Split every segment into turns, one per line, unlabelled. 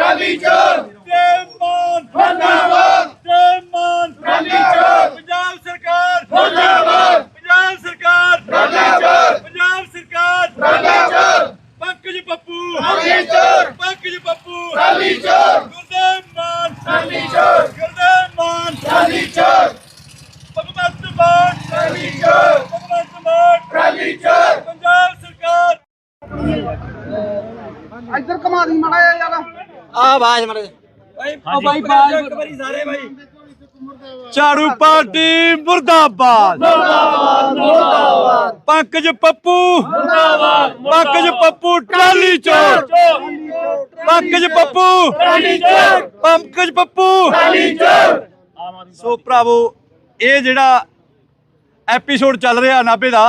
Trolley ਚੋਰ
ਜੈ ਮਾਨ
ਮੁਰਦਾਬਾਦ
ਜੈ ਮਾਨ
ਟਰਾਲੀ ਚੋਰ
ਪੰਜਾਬ ਸਰਕਾਰ।
ਮੁਰਦਾਬਾਦ
ਪੰਜਾਬ ਸਰਕਾਰ।
ਚੋਰ
ਪੰਜਾਬ ਸਰਕਾਰ।
ਚੋਰ
ਪੰਕਜ ਪੱਪੂ
ਟਰਾਲੀ ਚੋਰ
ਪੰਕਜ ਪੱਪੂ
ਟਰਾਲੀ ਚੋਰ
ਗੁਰਦੇਵ ਮਾਨ।
ਟਰਾਲੀ ਚੋਰ
ਗੁਰਦੇਵ ਮਾਨ।
ਟਰਾਲੀ ਚੋਰ
ਭਗਵੰਤ ਮਾਨ।
ਟਰਾਲੀ ਚੋਰ
ਭਗਵੰਤ ਮਾਨ।
ਟਰਾਲੀ ਚੋਰ
ਪੰਜਾਬ ਸਰਕਾਰ।
ਇੱਧਰ ਕਮਾ ਦੀ ਮਾੜਾ ਯਾਰ
ਆ ਆਵਾਜ਼ ਮੜੇ
ਆ ਬਾਈ ਬਾਜ ਇੱਕ ਵਾਰੀ ਸਾਰੇ ਬਾਈ ਝਾੜੂ ਪਾਰਟੀ ਮੁਰਦਾਬਾਦ। ਮੁਰਦਾਬਾਦ ਮੁਰਦਾਬਾਦ। ਪੰਕਜ ਪੱਪੂ। ਮੁਰਦਾਬਾਦ ਪੰਕਜ ਪੱਪੂ ਟਰਾਲੀ ਚੋਰ। ਪੰਕਜ ਪੱਪੂ। ਟਰਾਲੀ ਚੋਰ। ਪੰਕਜ ਪੱਪੂ। ਟਰਾਲੀ ਚੋਰ। ਸੋ ਭਰਾਵੋ ਇਹ ਜਿਹੜਾ ਐਪੀਸੋਡ ਚੱਲ ਰਿਹਾ ਨਾਭੇ ਦਾ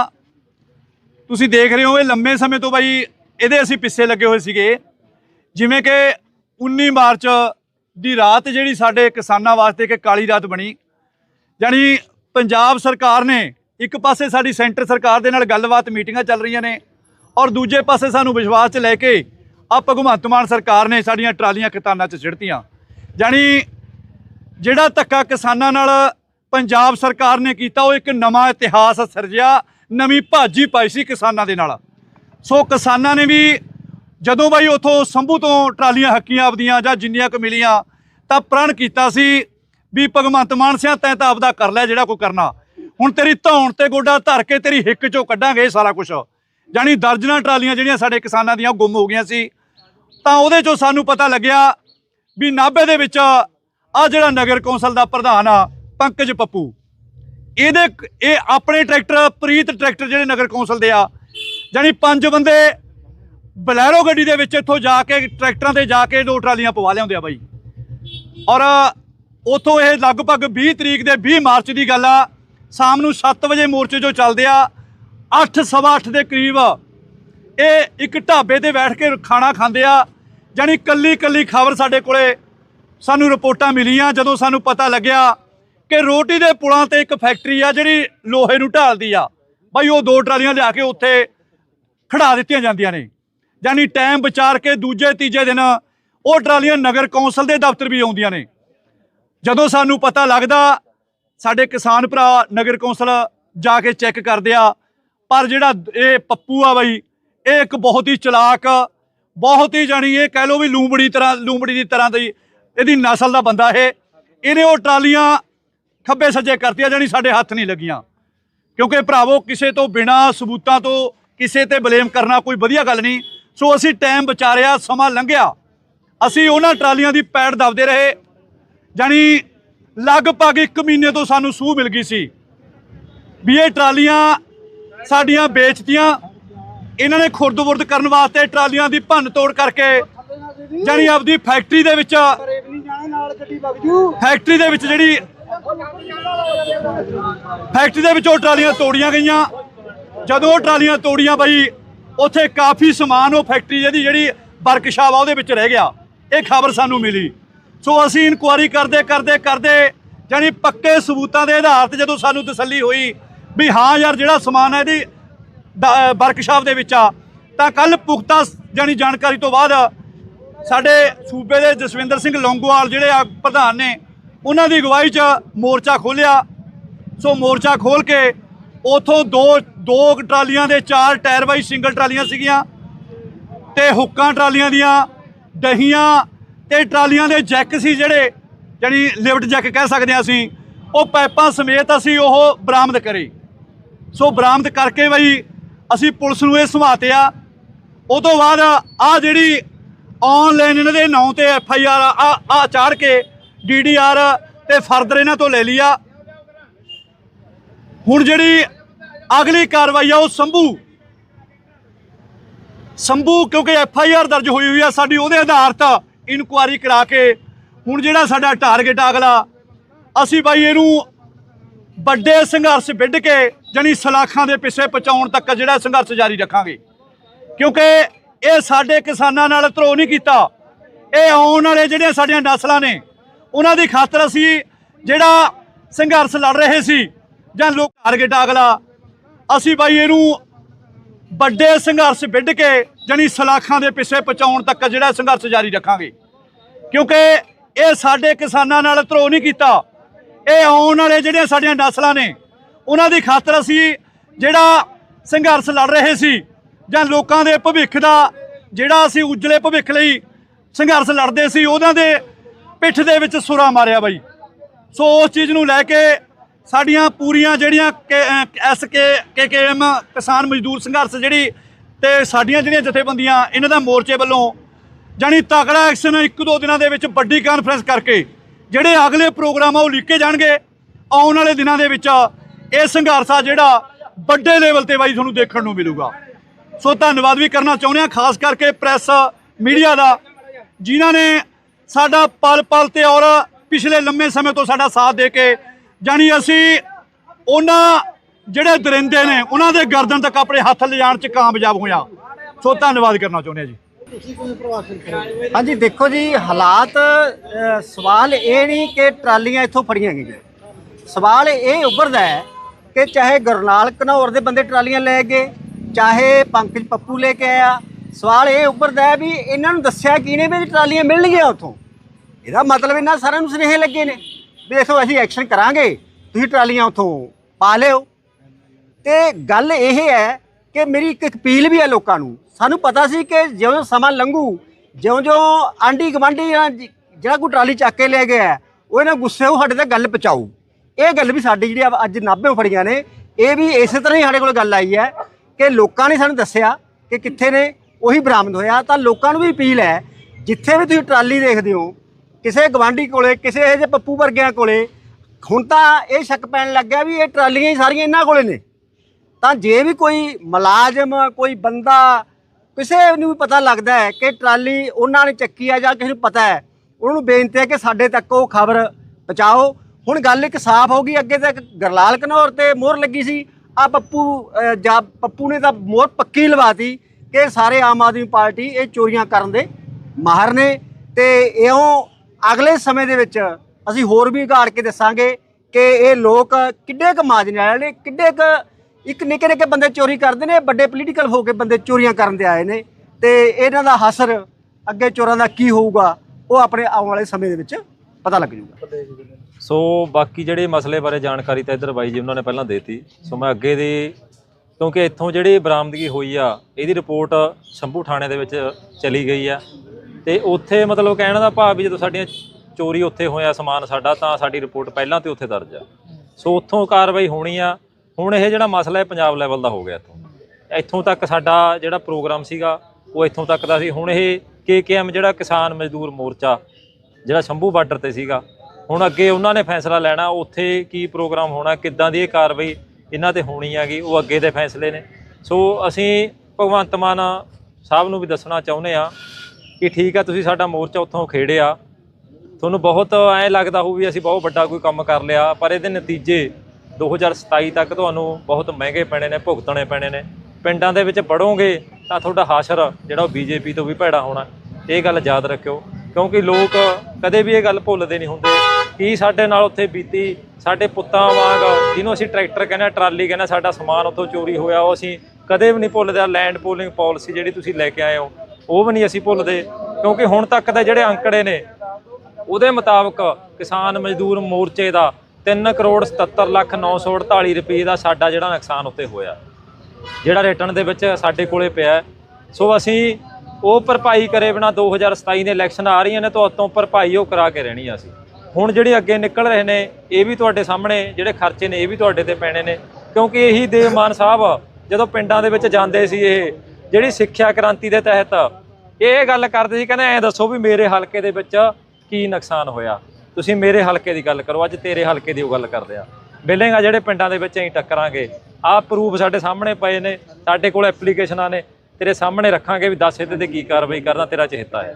ਤੁਸੀਂ ਦੇਖ ਰਹੇ ਹੋ ਇਹ ਲੰਮੇ ਸਮੇਂ ਤੋਂ ਬਾਈ ਇਹਦੇ ਅਸੀਂ ਪਿੱਛੇ ਲੱਗੇ ਹੋਏ ਸੀਗੇ। ਜਿਵੇਂ ਕਿ 19 ਮਾਰਚ ਦੀ ਰਾਤ ਜਿਹੜੀ ਸਾਡੇ ਕਿਸਾਨਾਂ ਵਾਸਤੇ ਇੱਕ ਕਾਲੀ ਰਾਤ ਬਣੀ। ਜਾਣੀ ਪੰਜਾਬ ਸਰਕਾਰ ਨੇ ਇੱਕ ਪਾਸੇ ਸਾਡੀ ਸੈਂਟਰ ਸਰਕਾਰ ਦੇ ਨਾਲ ਗੱਲਬਾਤ ਮੀਟਿੰਗਾਂ ਚੱਲ ਰਹੀਆਂ ਨੇ ਔਰ ਦੂਜੇ ਪਾਸੇ ਸਾਨੂੰ ਵਿਸ਼ਵਾਸ 'ਚ ਲੈ ਕੇ ਆ ਭਗਵੰਤ ਮਾਨ ਸਰਕਾਰ ਨੇ ਸਾਡੀਆਂ ਟਰਾਲੀਆਂ ਕਿਸਾਨਾਂ 'ਚ ਛਿੜਤੀਆਂ ਜਾਣੀ ਜਿਹੜਾ ਧੱਕਾ ਕਿਸਾਨਾਂ ਨਾਲ ਪੰਜਾਬ ਸਰਕਾਰ ਨੇ ਕੀਤਾ, ਉਹ ਇੱਕ ਨਵਾਂ ਇਤਿਹਾਸ ਸਿਰਜਿਆ, ਨਵੀਂ ਭਾਜੀ ਪਾਈ ਸੀ ਕਿਸਾਨਾਂ ਦੇ ਨਾਲ। ਸੋ ਕਿਸਾਨਾਂ ਨੇ ਵੀ ਜਦੋਂ ਬਾਈ ਉਥੋਂ ਸੰਭੂ ਤੋਂ ਟਰਾਲੀਆਂ ਹੱਕੀਆਂ ਆਪਦੀਆਂ ਜਾਂ ਜਿੰਨੀਆਂ ਕੁ ਮਿਲੀਆਂ, ਤਾਂ ਪ੍ਰਣ ਕੀਤਾ ਸੀ ਵੀ ਭਗਵੰਤ ਮਾਨ ਸਿਆ ਤੈਂ ਤਾਂ ਆਪਦਾ ਕਰ ਲਿਆ ਜਿਹੜਾ ਕੋਈ ਕਰਨਾ। ਹੁਣ ਤੇਰੀ ਧੌਣ ਤੇ ਗੋਡਾ ਧਰ ਕੇ ਤੇਰੀ ਹਿੱਕ ਚੋਂ ਕੱਢਾਂਗੇ ਸਾਰਾ ਕੁਝ ਜਾਣੀ ਦਰਜਨਾਂ ਟਰਾਲੀਆਂ ਜਿਹੜੀਆਂ ਸਾਡੇ ਕਿਸਾਨਾਂ ਦੀਆਂ ਗੁੰਮ ਹੋ ਗਈਆਂ ਸੀ। ਤਾਂ ਉਹਦੇ ਚੋਂ ਸਾਨੂੰ ਪਤਾ ਲੱਗਿਆ ਵੀ ਨਾਭੇ ਦੇ ਵਿੱਚ ਆ ਜਿਹੜਾ ਨਗਰ ਕੌਂਸਲ ਦਾ ਪ੍ਰਧਾਨ ਆ, ਪੰਕਜ ਪੱਪੂ। ਇਹਦੇ ਇਹ ਆਪਣੇ ਟਰੈਕਟਰ, ਪ੍ਰੀਤ ਟਰੈਕਟਰ ਜਿਹੜੇ ਨਗਰ ਕੌਂਸਲ ਦੇ ਆ ਜਾਣੀ ਪੰਜ ਬੰਦੇ ਬਲੈਰੋ ਗੱਡੀ ਦੇ ਵਿੱਚ ਇੱਥੋਂ ਜਾ ਕੇ, ਟਰੈਕਟਰਾਂ ਤੇ ਜਾ ਕੇ ਦੋ ਟਰਾਲੀਆਂ ਪਵਾ ਲਿਆਉਂਦੇ ਆ ਬਾਈ। ਔਰ ਉਥੋਂ ਇਹ ਲਗਭਗ 20 ਤਰੀਕ ਦੇ 20 ਮਾਰਚ ਦੀ ਗੱਲ ਆ, ਸ਼ਾਮ ਨੂੰ 7 ਵਜੇ ਮੋਰਚੇ ਜੋ ਚੱਲਦੇ ਆ 8 ਸਵਾ 8 ਦੇ ਕਰੀਬ ਇਹ ਇੱਕ ਢਾਬੇ ਤੇ ਬੈਠ ਕੇ ਖਾਣਾ ਖਾਂਦੇ ਆ, ਜਾਣੀ ਕੱਲੀ ਕੱਲੀ ਖਬਰ ਸਾਡੇ ਕੋਲੇ ਸਾਨੂੰ ਰਿਪੋਰਟਾਂ ਮਿਲੀਆਂ, ਜਦੋਂ ਸਾਨੂੰ ਪਤਾ ਲੱਗਿਆ ਕਿ ਰੋਟੀ ਦੇ ਪੁਲਾਂ ਤੇ ਇੱਕ ਫੈਕਟਰੀ ਆ ਜਿਹੜੀ ਲੋਹੇ ਨੂੰ ਢਾਲਦੀ ਆ। ਬਾਈ ਉਹ ਦੋ ਟਰਾਲੀਆਂ ਲਿਆ ਕੇ ਉੱਥੇ ਖੜਾ ਦਿੱਤੀਆਂ ਜਾਂਦੀਆਂ ਨੇ। ਯਾਨੀ ਟਾਈਮ ਵਿਚਾਰ ਕੇ ਦੂਜੇ, ਤੀਜੇ ਦਿਨ ਉਹ ਟਰਾਲੀਆਂ ਨਗਰ ਕੌਂਸਲ ਦੇ ਦਫ਼ਤਰ ਵੀ ਆਉਂਦੀਆਂ ਨੇ। ਜਦੋਂ ਸਾਨੂੰ ਪਤਾ ਲੱਗਦਾ, ਸਾਡੇ ਕਿਸਾਨ ਭਰਾ ਨਗਰ ਕੌਂਸਲ ਜਾ ਕੇ ਚੈੱਕ ਕਰਦੇ ਆ, ਪਰ ਜਿਹੜਾ ਇਹ ਪੱਪੂ ਆ ਬਾਈ, ਇਹ ਇੱਕ ਬਹੁਤ ਹੀ ਚਲਾਕ, ਬਹੁਤ ਹੀ ਜਾਣੀ ਇਹ ਕਹਿ ਲੋ ਵੀ ਲੂੰਬੜੀ ਤਰ੍ਹਾਂ, ਲੂੰਬੜੀ ਦੀ ਤਰ੍ਹਾਂ ਦੀ ਇਹਦੀ ਨਸਲ ਦਾ ਬੰਦਾ ਇਹ। ਇਹਨੇ ਉਹ ਟਰਾਲੀਆਂ ਖੱਬੇ ਸੱਜੇ ਕਰਤੀਆਂ ਜਾਣੀ ਸਾਡੇ ਹੱਥ ਨਹੀਂ ਲੱਗੀਆਂ। ਕਿਉਂਕਿ ਭਰਾਵੋ, ਕਿਸੇ ਤੋਂ ਬਿਨਾ ਸਬੂਤਾਂ ਤੋਂ ਕਿਸੇ ਤੇ ਬਲੇਮ ਕਰਨਾ ਕੋਈ ਵਧੀਆ ਗੱਲ ਨਹੀਂ। ਸੋ ਅਸੀਂ ਟਾਈਮ ਵਿਚਾਰਿਆ ਸਮਾਂ ਲੰਘਿਆ। ਅਸੀਂ ਉਹਨਾਂ ਟਰਾਲੀਆਂ ਦੀ ਪੈੜ ਦਬਦੇ ਰਹੇ। ਜਾਣੀ ਲਗਭਗ 1 ਮਹੀਨੇ ਤੋਂ ਸਾਨੂੰ ਸੂਹ ਮਿਲ ਗਈ ਸੀ ਵੀ ਇਹ ਟਰਾਲੀਆਂ ਸਾਡੀਆਂ ਵੇਚਤੀਆਂ। ਇਹਨਾਂ ਨੇ ਖੁਰਦ-ਬੁਰਦ ਕਰਨ ਵਾਸਤੇ ਟਰਾਲੀਆਂ ਦੀ ਭੰਨ ਤੋੜ ਕਰਕੇ, ਜਾਣੀ ਆਪਦੀ ਫੈਕਟਰੀ ਦੇ ਵਿੱਚ ਫੈਕਟਰੀ ਦੇ ਵਿੱਚ ਜਿਹੜੀ ਫੈਕਟਰੀ ਦੇ ਵਿੱਚ ਉਹ ਟਰਾਲੀਆਂ ਤੋੜੀਆਂ ਗਈਆਂ। ਜਦੋਂ ਉਹ ਟਰਾਲੀਆਂ ਤੋੜੀਆਂ ਬਾਈ ਉੱਥੇ ਕਾਫੀ ਸਮਾਨ ਉਹ ਫੈਕਟਰੀ ਜਿਹਦੀ ਜਿਹੜੀ ਵਰਕਸ਼ਾਪ ਆ ਉਹਦੇ ਵਿੱਚ ਰਹਿ ਗਿਆ। ਇਹ ਖਬਰ ਸਾਨੂੰ ਮਿਲੀ। ਸੋ ਅਸੀਂ ਇਨਕੁਆਰੀ ਕਰਦੇ ਕਰਦੇ ਕਰਦੇ ਜਾਨੀ ਪੱਕੇ ਸਬੂਤਾਂ ਦੇ ਆਧਾਰ ਤੇ ਜਦੋਂ ਸਾਨੂੰ ਤਸੱਲੀ ਹੋਈ ਵੀ ਹਾਂ ਯਾਰ ਜਿਹੜਾ ਸਮਾਨ ਹੈ ਇਹਦੀ ਵਰਕਸ਼ਾਪ ਦੇ ਵਿੱਚ ਆ, ਤਾਂ ਕੱਲ ਪੁਖਤਾ ਜਾਨੀ ਜਾਣਕਾਰੀ ਤੋਂ ਬਾਅਦ ਸਾਡੇ ਸੂਬੇ ਦੇ ਜਸਵਿੰਦਰ ਸਿੰਘ ਲੌਂਗੋਵਾਲ ਜਿਹੜੇ ਆ ਪ੍ਰਧਾਨ ਨੇ, ਉਹਨਾਂ ਦੀ ਅਗਵਾਈ 'ਚ ਮੋਰਚਾ ਖੋਲਿਆ ਸੋ ਮੋਰਚਾ ਖੋਲ ਕੇ ਉਥੋਂ ਦੋ ਦੋ ਟਰਾਲੀਆਂ ਦੇ ਚਾਰ ਟਾਇਰ ਬਾਈ ਸਿੰਗਲ ਟਰਾਲੀਆਂ ਸੀਗੀਆਂ ਤੇ ਹੁੱਕਾਂ ਟਰਾਲੀਆਂ ਦੀਆਂ, ਦਹੀਆਂ ਤੇ ਟਰਾਲੀਆਂ ਦੇ ਜੈਕ ਸੀ ਜਿਹੜੇ ਜਿਹੜੀ ਲਿਫਟ ਜੈਕ ਕਹਿ ਸਕਦੇ ਹਾਂ ਅਸੀਂ, ਉਹ ਪਾਈਪਾਂ ਸਮੇਤ ਅਸੀਂ ਉਹ ਬਰਾਮਦ ਕਰੇ। ਸੋ ਬਰਾਮਦ ਕਰਕੇ ਬਈ ਅਸੀਂ ਪੁਲਿਸ ਨੂੰ ਇਹ ਸੁਭਾਤਿਆ। ਉਹ ਤੋਂ ਬਾਅਦ ਆ ਜਿਹੜੀ ਆਨਲਾਈਨ ਇਹਨਾਂ ਦੇ ਨਾਂ ਤੇ ਐਫ ਆਈ ਆਰ ਆ ਆ ਚਾੜ ਕੇ ਡੀ ਡੀ ਆਰ ਤੇ ਫਰਦਰ ਇਹਨਾਂ ਤੋਂ ਲੈ ਲਿਆ ਹੁਣ ਜਿਹੜੀ ਅਗਲੀ ਕਾਰਵਾਈ ਆ ਉਹ ਸੰਭੂ। ਸੰਭੂ ਕਿਉਂਕਿ ਐਫ ਆਈ ਆਰ ਦਰਜ ਹੋਈ ਹੋਈ ਆ, ਸਾਡੀ ਉਹਦੇ ਆਧਾਰਿਤ ਇਨਕੁਆਰੀ ਕਰਾ ਕੇ ਹੁਣ ਜਿਹੜਾ ਸਾਡਾ ਟਾਰਗੇਟ ਅਗਲਾ, ਅਸੀਂ ਬਾਈ ਇਹਨੂੰ ਵੱਡੇ ਸੰਘਰਸ਼ ਵਿੱਢ ਕੇ ਜਾਣੀ ਸਲਾਖਾਂ ਦੇ ਪਿੱਛੇ ਪਹੁੰਚਾਉਣ ਤੱਕ ਜਿਹੜਾ ਸੰਘਰਸ਼ ਜਾਰੀ ਰੱਖਾਂਗੇ। ਕਿਉਂਕਿ ਇਹ ਸਾਡੇ ਕਿਸਾਨਾਂ ਨਾਲ ਧਰੋ ਨਹੀਂ ਕੀਤਾ। ਇਹ ਆਉਣ ਵਾਲੇ ਜਿਹੜੀਆਂ ਸਾਡੀਆਂ ਨਸਲਾਂ ਨੇ, ਉਹਨਾਂ ਦੀ ਖਾਤਰ ਅਸੀਂ ਜਿਹੜਾ ਸੰਘਰਸ਼ ਲੜ ਰਹੇ ਸੀ ਜਾਂ ਲੋਕ ਟਾਰਗੇਟ ਅਗਲਾ। ਅਸੀਂ ਬਾਈ ਇਹਨੂੰ ਵੱਡੇ ਸੰਘਰਸ਼ ਵਿੱਢ ਕੇ, ਜਾਣੀ ਸਲਾਖਾਂ ਦੇ ਪਿੱਛੇ ਪਹੁੰਚਾਉਣ ਤੱਕ ਜਿਹੜਾ ਸੰਘਰਸ਼ ਜਾਰੀ ਰੱਖਾਂਗੇ। ਕਿਉਂਕਿ ਇਹ ਸਾਡੇ ਕਿਸਾਨਾਂ ਨਾਲ ਧਰੋ ਨਹੀਂ ਕੀਤਾ। ਇਹ ਆਉਣ ਵਾਲੇ ਜਿਹੜੀਆਂ ਸਾਡੀਆਂ ਨਸਲਾਂ ਨੇ, ਉਹਨਾਂ ਦੀ ਖਾਤਰ ਅਸੀਂ ਜਿਹੜਾ ਸੰਘਰਸ਼ ਲੜ ਰਹੇ ਸੀ, ਜਾਂ ਲੋਕਾਂ ਦੇ ਭਵਿੱਖ ਦਾ ਜਿਹੜਾ ਅਸੀਂ ਉਜਲੇ ਭਵਿੱਖ ਲਈ ਸੰਘਰਸ਼ ਲੜਦੇ ਸੀ ਉਹਨਾਂ ਦੇ ਪਿੱਠ ਦੇ ਵਿੱਚ ਸੁਰਾ ਮਾਰਿਆ ਬਾਈ। ਸੋ ਉਸ ਚੀਜ਼ ਨੂੰ ਲੈ ਕੇ ਸਾਡੀਆਂ ਪੂਰੀਆਂ ਜਿਹੜੀਆਂ ਐਸ ਕੇ ਕੇ ਕੇ ਐਮ ਕਿਸਾਨ ਮਜ਼ਦੂਰ ਸੰਘਰਸ਼ ਜਿਹੜੀ, ਤੇ ਸਾਡੀਆਂ ਜਿਹੜੀਆਂ ਜਥੇਬੰਦੀਆਂ, ਇਹਨਾਂ ਦਾ ਮੋਰਚੇ ਵੱਲੋਂ ਜਾਣੀ ਤਕੜਾ ਐਕਸ਼ਨ ਇੱਕ ਦੋ ਦਿਨਾਂ ਦੇ ਵਿੱਚ ਵੱਡੀ ਕਾਨਫਰੰਸ ਕਰਕੇ, ਜਿਹੜੇ ਅਗਲੇ ਪ੍ਰੋਗਰਾਮ ਆ ਉਹ ਲਿਖੇ ਜਾਣਗੇ, ਆਉਣ ਵਾਲੇ ਦਿਨਾਂ ਦੇ ਵਿੱਚ ਇਹ ਸੰਘਰਸ਼ ਆ ਜਿਹੜਾ ਵੱਡੇ ਲੈਵਲ ਤੇ ਬਾਈ ਤੁਹਾਨੂੰ ਦੇਖਣ ਨੂੰ ਮਿਲੂਗਾ। ਸੋ ਧੰਨਵਾਦ ਵੀ ਕਰਨਾ ਚਾਹੁੰਦੇ ਆ ਖਾਸ ਕਰਕੇ ਪ੍ਰੈਸ ਮੀਡੀਆ ਦਾ, ਜਿਨ੍ਹਾਂ ਨੇ ਸਾਡਾ ਪਲ ਪਲ ਤੇ ਔਰ ਪਿਛਲੇ ਲੰਮੇ ਸਮੇਂ ਤੋਂ ਸਾਡਾ ਸਾਥ ਦੇ ਕੇ ਜਾਣੀ ਅਸੀਂ ਉਹਨਾਂ ਜਿਹੜੇ ਦਰਿੰਦੇ ਨੇ, ਉਹਨਾਂ ਦੇ ਗਰਦਨ ਤੱਕ ਆਪਣੇ ਹੱਥ ਲਿਜਾਣ ਚ ਕਾਮਯਾਬ ਹੋਇਆ। ਸੋ ਧੰਨਵਾਦ ਕਰਨਾ ਚਾਹੁੰਦੇ ਆ ਜੀ।
ਹਾਂਜੀ, ਦੇਖੋ ਜੀ, ਹਾਲਾਤ ਸਵਾਲ ਇਹ ਨਹੀਂ ਕਿ ਟਰਾਲੀਆਂ ਇੱਥੋਂ ਫੜੀਆਂ ਗਈਆਂ। ਸਵਾਲ ਇਹ ਉੱਭਰਦਾ ਹੈ ਕਿ ਚਾਹੇ ਗੁਰਨਾਲ ਘਨੌਰ ਦੇ ਬੰਦੇ ਟਰਾਲੀਆਂ ਲੈ ਗਏ, ਚਾਹੇ ਪੰਕਜ ਪੱਪੂ ਲੈ ਕੇ ਆਇਆ, ਸਵਾਲ ਇਹ ਉੱਭਰਦਾ ਹੈ ਵੀ ਇਹਨਾਂ ਨੂੰ ਦੱਸਿਆ ਕਿਹਨੇ ਵੀ ਟਰਾਲੀਆਂ ਮਿਲਣਗੀਆਂ ਉੱਥੋਂ? ਇਹਦਾ ਮਤਲਬ ਇਹਨਾਂ ਸਾਰਿਆਂ ਨੂੰ ਸੁਨੇਹੇ ਲੱਗੇ ਨੇ। ਵੀ ਦੇਖੋ ਅਸੀਂ ਐਕਸ਼ਨ ਕਰਾਂਗੇ ਤੁਸੀਂ ਟਰਾਲੀਆਂ ਉੱਥੋਂ ਪਾ ਲਿਓ। ਤੇ ਗੱਲ ਇਹ ਹੈ ਕਿ ਮੇਰੀ ਇੱਕ ਅਪੀਲ ਵੀ ਹੈ ਲੋਕਾਂ ਨੂੰ। ਸਾਨੂੰ ਪਤਾ ਸੀ ਕਿ ਜਿਉਂ ਸਮਾਂ ਲੰਘੂ ਜਿਉਂ-ਜਿਉਂ ਆਂਢੀ ਗਵਾਂਢੀ ਜਾਂ ਜਿਹੜਾ ਕੋਈ ਟਰਾਲੀ ਚੱਕ ਕੇ ਲੈ ਗਿਆ ਹੈ, ਉਹ ਇਹਨਾਂ ਗੁੱਸੇ ਉਹ ਸਾਡੇ ਤੇ ਗੱਲ ਪਹੁੰਚਾਊ। ਇਹ ਗੱਲ ਵੀ ਸਾਡੀ ਜਿਹੜੀ ਆ ਅੱਜ ਨਾਭੇ ਫੜੀਆਂ ਨੇ ਇਹ ਵੀ ਇਸੇ ਤਰ੍ਹਾਂ ਹੀ ਸਾਡੇ ਕੋਲ ਗੱਲ ਆਈ ਹੈ ਕਿ ਲੋਕਾਂ ਨੇ ਸਾਨੂੰ ਦੱਸਿਆ ਕਿ ਕਿੱਥੇ ਨੇ ਉਹੀ ਬਰਾਮਦ ਹੋਇਆ। ਤਾਂ ਲੋਕਾਂ ਨੂੰ ਵੀ ਅਪੀਲ ਹੈ ਜਿੱਥੇ ਵੀ ਤੁਸੀਂ ਟਰਾਲੀ ਦੇਖਦੇ ਹੋ ਕਿਸੇ ਗਵਾਂਢੀ ਕੋਲੇ ਕਿਸੇ ਇਹੋ ਜਿਹੇ ਪੱਪੂ ਵਰਗਿਆਂ ਕੋਲੇ ਹੁਣ ਤਾਂ ਇਹ ਸ਼ੱਕ ਪੈਣ ਲੱਗਿਆ ਵੀ ਇਹ ਟਰਾਲੀਆਂ ਹੀ ਸਾਰੀਆਂ ਇਹਨਾਂ ਕੋਲੇ ਨੇ। ਤਾਂ ਜੇ ਵੀ ਕੋਈ ਮੁਲਾਜ਼ਮ ਕੋਈ ਬੰਦਾ ਕਿਸੇ ਨੂੰ ਵੀ ਪਤਾ ਲੱਗਦਾ ਹੈ ਕਿ ਟਰਾਲੀ ਉਹਨਾਂ ਨੇ ਚੱਕੀ ਆ ਜਾਂ ਕਿਸੇ ਨੂੰ ਪਤਾ ਹੈ ਉਹਨਾਂ ਨੂੰ ਬੇਨਤੀ ਹੈ ਕਿ ਸਾਡੇ ਤੱਕ ਉਹ ਖਬਰ ਪਹੁੰਚਾਓ। ਹੁਣ ਗੱਲ ਇੱਕ ਸਾਫ਼ ਹੋ ਗਈ ਅੱਗੇ ਤੱਕ ਗਰਲਾਲ ਕਨੌਰ ਤੇ ਮੋਹਰ ਲੱਗੀ ਸੀ। ਆ ਪੱਪੂ ਅਹ, ਜਾਂ ਪੱਪੂ ਨੇ ਤਾਂ ਮੋਹਰ ਪੱਕੀ ਲਵਾਤੀ ਕਿ ਸਾਰੇ ਆਮ ਆਦਮੀ ਪਾਰਟੀ ਇਹ ਚੋਰੀਆਂ ਕਰਨ ਦੇ ਮਾਹਰ ਨੇ ਤੇ ਇਉਂ ਅਗਲੇ ਸਮੇਂ ਦੇ ਵਿੱਚ ਅਸੀਂ ਹੋਰ ਵੀ ਉਘਾੜ ਕੇ ਦੱਸਾਂਗੇ ਕਿ ਇਹ ਲੋਕ ਕਿੱਡੇ ਕੁ ਮਾਜਨੇ ਵਾਲੇ ਨੇ, ਕਿੱਡੇ ਕੁ ਇੱਕ ਨਿੱਕੇ ਨਿੱਕੇ ਬੰਦੇ ਚੋਰੀ ਕਰਦੇ ਨੇ, ਵੱਡੇ ਪੋਲੀਟੀਕਲ ਹੋ ਕੇ ਬੰਦੇ ਚੋਰੀਆਂ ਕਰਨ ਦੇ ਆਏ ਨੇ ਤੇ ਇਹਨਾਂ ਦਾ ਹਸਰ ਅੱਗੇ ਚੋਰਾਂ ਦਾ ਕੀ ਹੋਊਗਾ, ਉਹ ਆਪਣੇ ਆਉਣ ਵਾਲੇ ਸਮੇਂ ਦੇ ਵਿੱਚ ਪਤਾ ਲੱਗ ਜਾਊਗਾ।
ਸੋ ਬਾਕੀ ਜਿਹੜੇ ਮਸਲੇ ਬਾਰੇ ਜਾਣਕਾਰੀ ਤਾਂ ਇੱਧਰ ਬਾਈ ਜੀ ਉਹਨਾਂ ਨੇ ਪਹਿਲਾਂ ਦੇਤੀ। ਸੋ ਮੈਂ ਅੱਗੇ ਦੀ, ਕਿਉਂਕਿ ਇੱਥੋਂ ਜਿਹੜੀ ਬਰਾਮਦਗੀ ਹੋਈ ਆ, ਇਹਦੀ ਰਿਪੋਰਟ ਸ਼ੰਭੂ ਥਾਣੇ ਦੇ ਵਿੱਚ ਚਲੀ ਗਈ ਆ। ਤੇ ਉੱਥੇ ਮਤਲਬ ਕਹਿਣ ਦਾ ਭਾਵ ਵੀ ਜਦੋਂ ਸਾਡੀਆਂ ਚੋਰੀ ਉੱਥੇ ਹੋਇਆ ਸਮਾਨ ਸਾਡਾ, ਤਾਂ ਸਾਡੀ ਰਿਪੋਰਟ ਪਹਿਲਾਂ ਤੇ ਉੱਥੇ ਦਰਜ ਆ। ਸੋ ਉੱਥੋਂ ਕਾਰਵਾਈ ਹੋਣੀ ਆ। ਹੁਣ ਇਹ ਜਿਹੜਾ ਮਸਲਾ ਹੈ ਪੰਜਾਬ ਲੈਵਲ ਦਾ ਹੋ ਗਿਆ ਇੱਥੋਂ। ਇੱਥੋਂ ਤੱਕ ਸਾਡਾ ਜਿਹੜਾ ਪ੍ਰੋਗਰਾਮ ਸੀਗਾ, ਉਹ ਇੱਥੋਂ ਤੱਕ ਦਾ ਸੀ। ਹੁਣ ਇਹ ਕੇਕੇਐਮ ਜਿਹੜਾ ਕਿਸਾਨ ਮਜ਼ਦੂਰ ਮੋਰਚਾ, ਜਿਹੜਾ ਸ਼ੰਭੂ ਬਾਰਡਰ ਤੇ ਸੀਗਾ, ਹੁਣ ਅੱਗੇ ਉਹਨਾਂ ਨੇ ਫੈਸਲਾ ਲੈਣਾ, ਉੱਥੇ ਕੀ ਪ੍ਰੋਗਰਾਮ ਹੋਣਾ, ਕਿੱਦਾਂ ਦੀ ਇਹ ਕਾਰਵਾਈ ਇਹਨਾਂ ਤੇ ਹੋਣੀ ਹੈਗੀ, ਉਹ ਅੱਗੇ ਦੇ ਫੈਸਲੇ ਨੇ। ਸੋ ਅਸੀਂ ਭਗਵੰਤ ਮਾਨ ਸਾਹਿਬ ਨੂੰ ਵੀ ਦੱਸਣਾ ਚਾਹੁੰਦੇ ਆ ਕਿ ਠੀਕ ਆ ਤੁਸੀਂ ਸਾਡਾ ਮੋਰਚਾ ਉੱਥੋਂ ਖੇੜਿਆ। ਤੁਹਾਨੂੰ ਬਹੁਤ ਐਂ ਲੱਗਦਾ ਹੋਊ ਵੀ ਅਸੀਂ ਬਹੁਤ ਵੱਡਾ ਕੋਈ ਕੰਮ ਕਰ ਲਿਆ ਪਰ ਇਹਦੇ ਨਤੀਜੇ 2027 ਤੱਕ ਤੁਹਾਨੂੰ ਬਹੁਤ ਮਹਿੰਗੇ ਪੈਣੇ ਨੇ ਭੁਗਤਣੇ ਪੈਣੇ ਨੇ। ਪਿੰਡਾਂ ਦੇ ਵਿੱਚ ਪੜੋਗੇ ਤਾਂ ਤੁਹਾਡਾ ਹਾਸ਼ਰ ਜਿਹੜਾ ਉਹ ਬੀਜੇਪੀ ਤੋਂ ਵੀ ਭੈੜਾ ਹੋਣਾ ਇਹ ਗੱਲ ਯਾਦ ਰੱਖਿਓ। ਕਿਉਂਕਿ ਲੋਕ ਕਦੇ ਵੀ ਇਹ ਗੱਲ ਭੁੱਲਦੇ ਨਹੀਂ ਹੁੰਦੇ ਕੀ ਸਾਡੇ ਨਾਲ ਉੱਥੇ ਬੀਤੀ ਸਾਡੇ ਪੁੱਤਾਂ ਵਾਂਗ ਜਿਹਨੂੰ ਅਸੀਂ ਟਰੈਕਟਰ ਕਹਿੰਦੇ ਆ, ਟਰਾਲੀ ਕਹਿੰਦੇ ਸਾਡਾ ਸਮਾਨ ਉੱਥੋਂ ਚੋਰੀ ਹੋਇਆ ਉਹ ਅਸੀਂ ਕਦੇ ਵੀ ਨਹੀਂ ਭੁੱਲਦੇ। ਲੈਂਡ ਪੂਲਿੰਗ ਪਾਲਿਸੀ ਜਿਹੜੀ ਤੁਸੀਂ ਲੈ ਕੇ ਆਏ ਹੋ ਉਹ ਵੀ ਨਹੀਂ ਅਸੀਂ ਭੁੱਲਦੇ, ਕਿਉਂਕਿ ਹੁਣ ਤੱਕ ਦੇ ਜਿਹੜੇ ਅੰਕੜੇ ਨੇ, ਉਹਦੇ ਮੁਤਾਬਕ ਕਿਸਾਨ ਮਜ਼ਦੂਰ ਮੋਰਚੇ ਦਾ 3 ਕਰੋੜ 77 ਲੱਖ 948 ਰੁਪਏ ਦਾ ਸਾਡਾ ਜਿਹੜਾ ਨੁਕਸਾਨ ਉੱਤੇ ਹੋਇਆ। ਜਿਹੜਾ ਰਿਟਰਨ ਦੇ ਵਿੱਚ ਸਾਡੇ ਕੋਲੇ ਪਿਆ ਸੋ ਅਸੀਂ ਉਹ ਭਰਪਾਈ ਕਰੇ ਬਿਨਾ 2027 ਦੇ ਇਲੈਕਸ਼ਨ ਆ ਰਹੀਆਂ ਨੇ, ਤਾਂ ਉਤੋਂ ਭਰਪਾਈ ਉਹ ਕਰਾ ਕੇ ਰਹਿਣੀ ਆ ਅਸੀਂ। ਹੁਣ ਜਿਹੜੇ ਅੱਗੇ ਨਿਕਲ ਰਹੇ ਨੇ, ਇਹ ਵੀ ਤੁਹਾਡੇ ਸਾਹਮਣੇ, ਜਿਹੜੇ ਖਰਚੇ ਨੇ, ਇਹ ਵੀ ਤੁਹਾਡੇ ਤੇ ਪੈਣੇ ਨੇ। ਕਿਉਂਕਿ ਇਹੀ ਦੇਵਮਾਨ ਸਾਹਿਬ ਜਦੋਂ ਪਿੰਡਾਂ ਦੇ ਵਿੱਚ ਜਾਂਦੇ ਸੀ ਇਹ ਜਿਹੜੀ ਸਿੱਖਿਆ ਕ੍ਰਾਂਤੀ ਦੇ ਤਹਿਤ ਇਹ ਗੱਲ ਕਰਦੇ ਸੀ, ਕਹਿੰਦੇ ਐ ਦੱਸੋ ਵੀ ਮੇਰੇ ਹਲਕੇ ਦੇ ਵਿੱਚ ਕੀ ਨੁਕਸਾਨ ਹੋਇਆ। ਤੁਸੀਂ ਮੇਰੇ ਹਲਕੇ ਦੀ ਗੱਲ ਕਰੋ, ਅੱਜ ਤੇਰੇ ਹਲਕੇ ਦੀ ਉਹ ਗੱਲ ਕਰਦੇ ਆ। ਬਿਲਿੰਗ ਆ ਜਿਹੜੇ ਪਿੰਡਾਂ ਦੇ ਵਿੱਚ ਅਸੀਂ ਟੱਕਰਾਂਗੇ, ਆਹ ਪ੍ਰੂਫ ਸਾਡੇ ਸਾਹਮਣੇ ਪਏ ਨੇ, ਸਾਡੇ ਕੋਲ ਐਪਲੀਕੇਸ਼ਨਾਂ ਨੇ, ਤੇਰੇ ਸਾਹਮਣੇ ਰੱਖਾਂਗੇ ਵੀ ਦੱਸ ਇਹਦੇ ਤੇ ਕੀ ਕਾਰਵਾਈ ਕਰਨਾ, ਤੇਰਾ ਚਿਹਤਾ ਹੈ